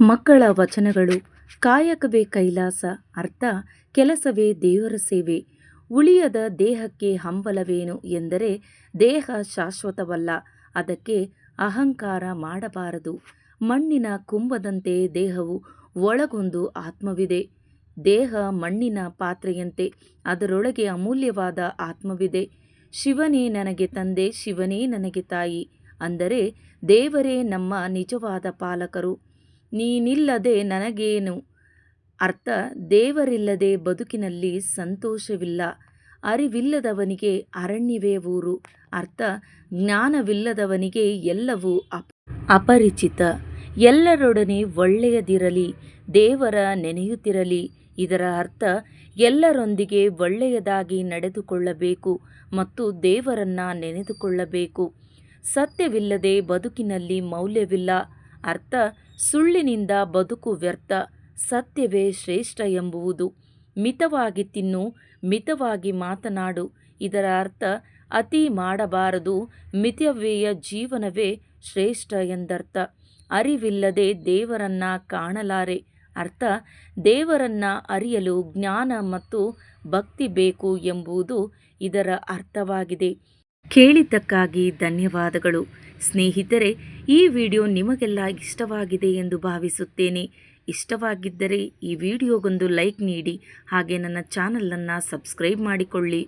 ಮಕ್ಕಳ ವಚನಗಳು ಕಾಯಕವೇ ಕೈಲಾಸ, ಅರ್ಥ, ಕೆಲಸವೇ ದೇವರ ಸೇವೆ, ಉಳಿಯದ ದೇಹಕ್ಕೆ ಹಂಬಲವೇನು ಎಂದರೆ ದೇಹ ಶಾಶ್ವತವಲ್ಲ, ಅದಕ್ಕೆ ಅಹಂಕಾರ ಮಾಡಬಾರದು, ಮಣ್ಣಿನ ಕುಂಭದಂತೆ ದೇಹವು ಒಳಗೊಂದು ಆತ್ಮವಿದೆ, ದೇಹ ಮಣ್ಣಿನ ಪಾತ್ರೆಯಂತೆ ಅದರೊಳಗೆ ಅಮೂಲ್ಯವಾದ ಆತ್ಮವಿದೆ, ಶಿವನೇ ನನಗೆ ತಂದೆ, ಶಿವನೇ ನನಗೆ ತಾಯಿ, ಅಂದರೆ ದೇವರೇ ನಮ್ಮ ನಿಜವಾದ ಪಾಲಕರು. ನೀನಿಲ್ಲದೆ ನನಗೇನು? ಅರ್ಥ, ದೇವರಿಲ್ಲದೆ ಬದುಕಿನಲ್ಲಿ ಸಂತೋಷವಿಲ್ಲ. ಅರಿವಿಲ್ಲದವನಿಗೆ ಅರಣ್ಯವೇ ಊರು. ಅರ್ಥ, ಜ್ಞಾನವಿಲ್ಲದವನಿಗೆ ಎಲ್ಲವೂ ಅಪ, ಅಪರಿಚಿತ. ಎಲ್ಲರೊಡನೆ ಒಳ್ಳೆಯದಿರಲಿ, ದೇವರ ನೆನೆಯುತ್ತಿರಲಿ. ಇದರ ಅರ್ಥ, ಎಲ್ಲರೊಂದಿಗೆ ಒಳ್ಳೆಯದಾಗಿ ನಡೆದುಕೊಳ್ಳಬೇಕು ಮತ್ತು ದೇವರನ್ನ ನೆನೆದುಕೊಳ್ಳಬೇಕು. ಸತ್ಯವಿಲ್ಲದೆ ಬದುಕಿನಲ್ಲಿ ಮೌಲ್ಯವಿಲ್ಲ. ಅರ್ಥ ಸುಳ್ಳಿನಿಂದ ಬದುಕು ವ್ಯರ್ಥ, ಸತ್ಯವೇ ಶ್ರೇಷ್ಠ ಎಂಬುವುದು. ಮಿತವಾಗಿ ತಿನ್ನು, ಮಿತವಾಗಿ ಮಾತನಾಡು, ಇದರ ಅರ್ಥ ಅತಿ ಮಾಡಬಾರದು, ಮಿತವ್ಯಯ ಜೀವನವೇ ಶ್ರೇಷ್ಠ ಎಂದರ್ಥ. ಅರಿವಿಲ್ಲದೆ ದೇವರನ್ನ ಕಾಣಲಾರೆ, ಅರ್ಥ ದೇವರನ್ನ ಅರಿಯಲು ಜ್ಞಾನ ಮತ್ತು ಭಕ್ತಿ ಬೇಕು ಎಂಬುದು ಇದರ ಅರ್ಥವಾಗಿದೆ. ಕೇಳಿದ್ದಕ್ಕಾಗಿ ಧನ್ಯವಾದಗಳು. ಸ್ನೇಹಿತರೆ, ಈ ವಿಡಿಯೋ ನಿಮಗೆಲ್ಲ ಇಷ್ಟವಾಗಿದೆ ಎಂದು ಭಾವಿಸುತ್ತೇನೆ. ಇಷ್ಟವಾಗಿದ್ದರೆ ಈ ವಿಡಿಯೋಗೊಂದು ಲೈಕ್ ನೀಡಿ, ಹಾಗೆ ನನ್ನ ಚಾನಲನ್ನು ಸಬ್ಸ್ಕ್ರೈಬ್ ಮಾಡಿಕೊಳ್ಳಿ.